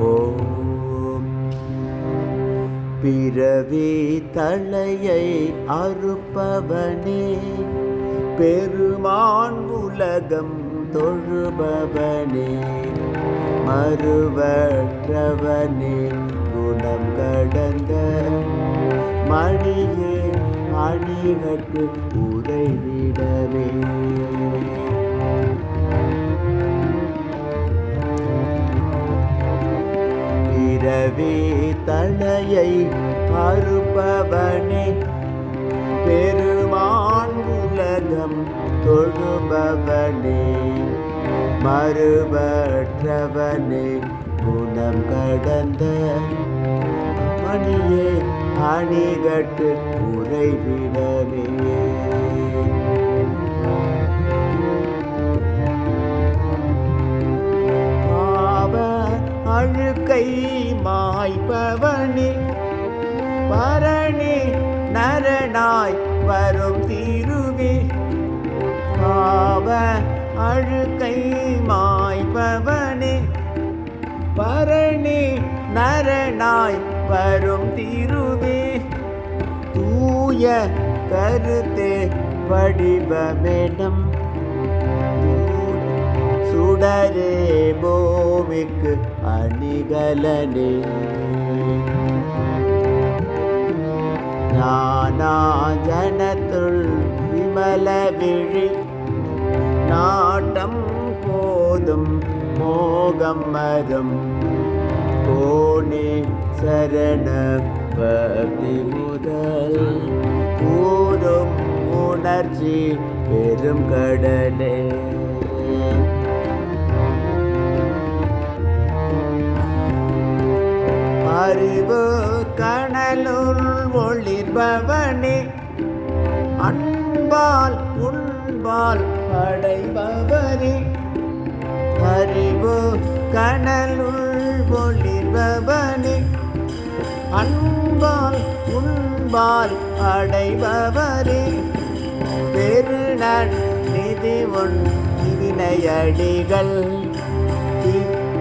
ஓம். பிறவி தலையை அறுப்பவனே பெருமான் உலகம் தொழுபவனே மறுவற்றவனே குணம் கடந்த மணியே அணிகட்டு உறைவிடவே. தொழுபவனே மறுபற்றவனே குணம் கடந்த மணியே அணிகட்டு உறைவிடவே அழுக்கை மாய்பவனே பரணி நரனாய் வரும் அழுக்கை மாய்பவனே பரணி நரனாய் வரும் தீருவே. தூய கருத்தே வடிவமெனும். சுடரே பூமிக்கு அணிகலனே. ஞானா ஜனத்துள் விமல விழி போதும் மோகம் மரம் கோணே சரண பக்தி முதல். கூறும் உணர்ச்சி பெரும் கடலே. அறிவு கணலுள் ஒளிர்பவனே. அன்பால் உண்பால் படைபவரே அறிவோ கணலுள் ஒளிர்பவனே. அன்பால் உண்பால் அடைபவரே பெருநன் நிதி ஒன் இணையடிகள்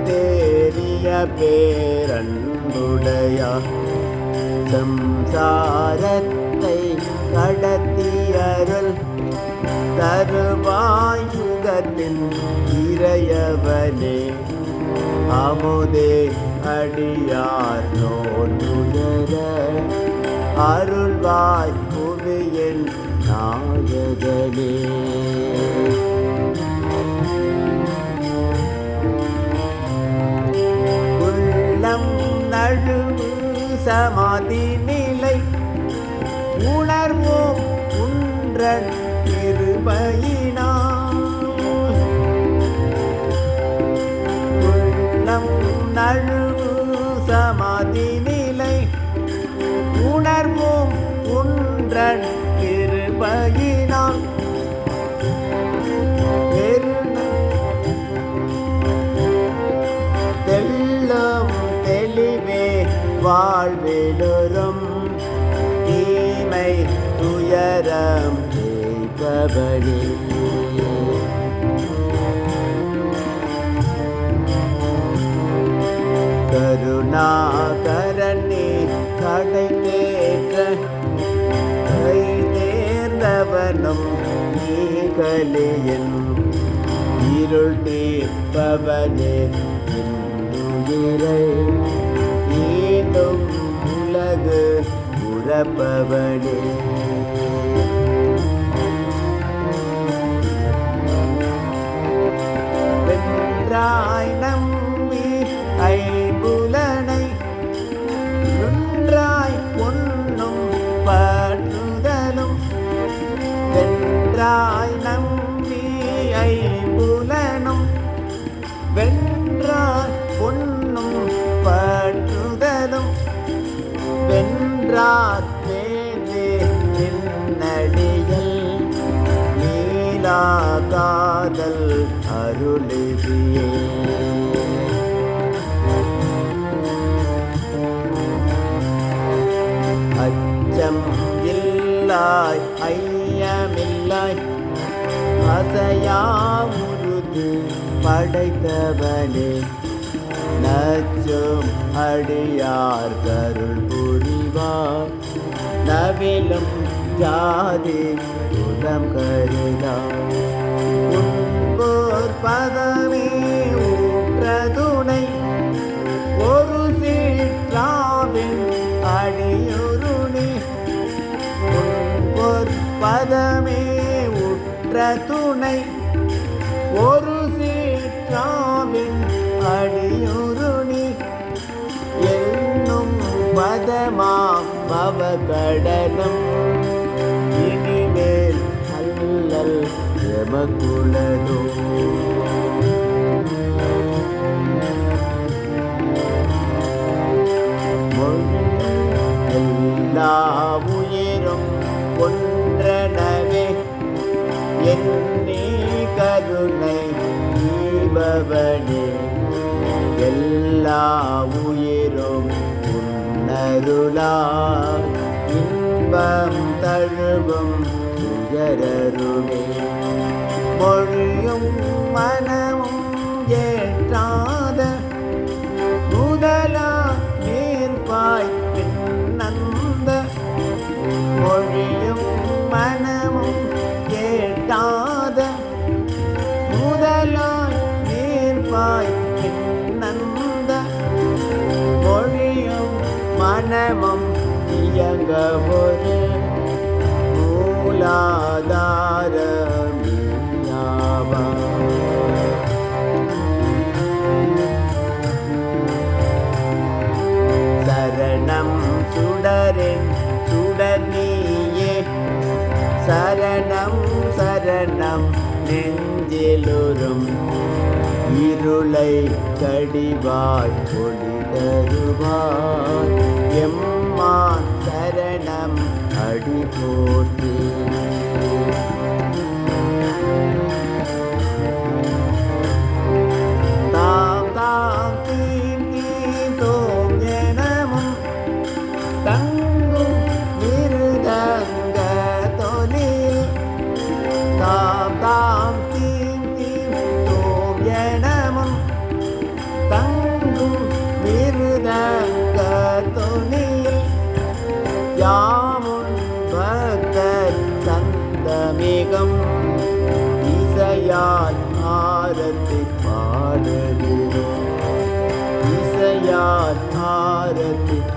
தேறிய பேரன்புடையா சம்சாரத்தை கடத்தியருள் தருவாயு. தருவாயுகத்தின் இறையவனே அமுதே அடியார் நோட்டுதர அருள்வாய் புவியில் நாயகனே. உள்ளம் நழுவு சமாதி நிலை உணர்வோம் உன்றன் திருபயினா தேய்பவனே கருணாகரனே கடை தேற்ற கை தேர்ந்தவனும் நீ இருள் தீர்ப்பவனே இன்னுயிரை ஈண்டும் உலகு உறப்பவனே வென்றாய் நம்பியை புலனும் வென்றாய் பொன்னும் பற்றுதலும். வென்றார் வேந்தே நின்னடியல் நீலா காதல் அருளிதியே. அச்சம் இல்லாய் ஐயமில்லாய் அசையா படைத்தவனே. நச்சும் அடியார் கருள் புரிவார். நவிலும் ஜாதி குலம் கருதா என்ற துணை ஒரு சீற்றாவின் அடியுருணி என்னும் பதமா பவகடலும் இனிமேல் அல்லல் எமக்குளதோ ஈபவனே எல்லா உயிரும் உன்னருளா இன்பம் தழுவும் துயரருமே மொழியும் மனமும் ஏற்றாத மனமும் இயங்க ஒரு மூலாதாரமியாவா சரணம் சுடரின் சுடர் நீயே சரணம் சரணம் நெஞ்சிலுறும். இருளை கடிவாய் ஒளி தருவாய் எம்மா சரணம் அடி போற்றி याद आरती